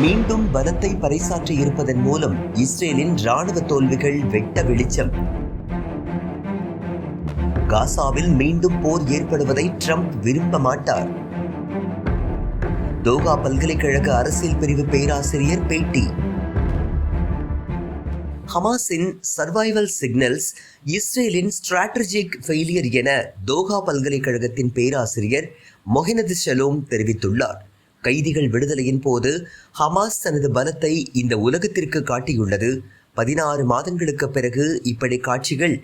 மீண்டும் பலத்தை பறைசாற்றி இருப்பதன் மூலம் இஸ்ரேலின் ராணுவ தோல்விகள் வெட்ட வெளிச்சம். காசாவில் மீண்டும் போர் ஏற்படுவதை ட்ரம்ப் விரும்ப மாட்டார். தோகா பல்கலைக்கழக அரசியல் பிரிவு பேராசிரியர் பேட்டி. ஹமாஸின் சர்வைவல் சிக்னல்ஸ் இஸ்ரேலின் ஸ்ட்ராட்டஜிக் ஃபெயிலியர் என தோகா பல்கலைக்கழகத்தின் பேராசிரியர் மொஹினது ஷலோம் தெரிவித்துள்ளார். கைதிகள் விடுதலையின் போது ஹமாஸ் தனது பலத்தை இந்த உலகத்திற்கு காட்டியுள்ளது. பதினாறு மாதங்களுக்கு பிறகு இப்படி காட்சிகள்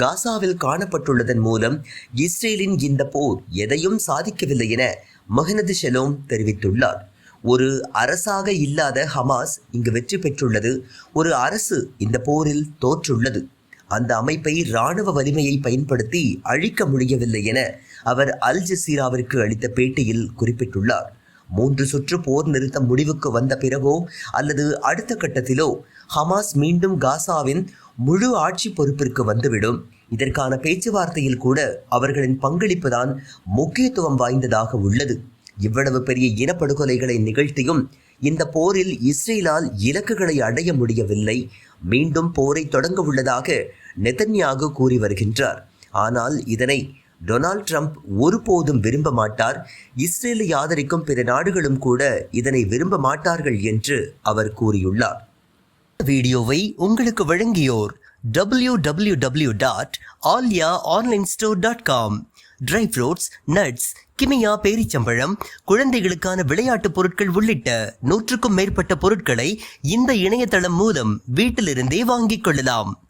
காசாவில் காணப்பட்டுள்ளதன் மூலம் இஸ்ரேலின் இந்த போர் எதையும் சாதிக்கவில்லை என மஹனது ஷெலோம் தெரிவித்துள்ளார். ஒரு அரசாக இல்லாத ஹமாஸ் இங்கு வெற்றி பெற்றுள்ளது. ஒரு அரசு இந்த போரில் தோற்றுள்ளது. அந்த அமைப்பை இராணுவ வலிமையை பயன்படுத்தி அழிக்க முடியவில்லை என அவர் அல் ஜசீராவிற்கு அளித்த பேட்டியில் குறிப்பிட்டுள்ளார். மூன்று சுற்று போர் நிறுத்தம் முடிவுக்கு வந்த பிறகோ அல்லது அடுத்த கட்டத்திலோ ஹமாஸ் மீண்டும் காசாவின் முழு ஆட்சி பொறுப்பிற்கு வந்துவிடும். இதற்கான பேச்சுவார்த்தையில் கூட அவர்களின் பங்களிப்பு தான் முக்கியத்துவம் வாய்ந்ததாக உள்ளது. இவ்வளவு பெரிய இனப்படுகொலைகளை நிகழ்த்தியும் இந்த போரில் இஸ்ரேலால் இலக்குகளை அடைய முடியவில்லை. மீண்டும் போரை தொடங்க உள்ளதாக நெதன்யாகு கூறி வருகின்றார். ஆனால் இதனை டொனால்ட் ட்ரம்ப் ஒருபோதும் விரும்ப மாட்டார். இஸ்ரேலை ஆதரிக்கும் பிற நாடுகளும் கூட இதனை விரும்ப மாட்டார்கள் என்று அவர் கூறியுள்ளார். வீடியோவை உங்களுக்கு வழங்கியோர் W W W dot Alya online store dot com dry fruits nuts Kimia பேரிச்சம்பழம் குழந்தைகளுக்கான விளையாட்டுப் பொருட்கள் உள்ளிட்ட நூற்றுக்கும் மேற்பட்ட பொருட்களை இந்த இணையதளம் மூலம் வீட்டிலிருந்தே வாங்கிக் கொள்ளலாம்.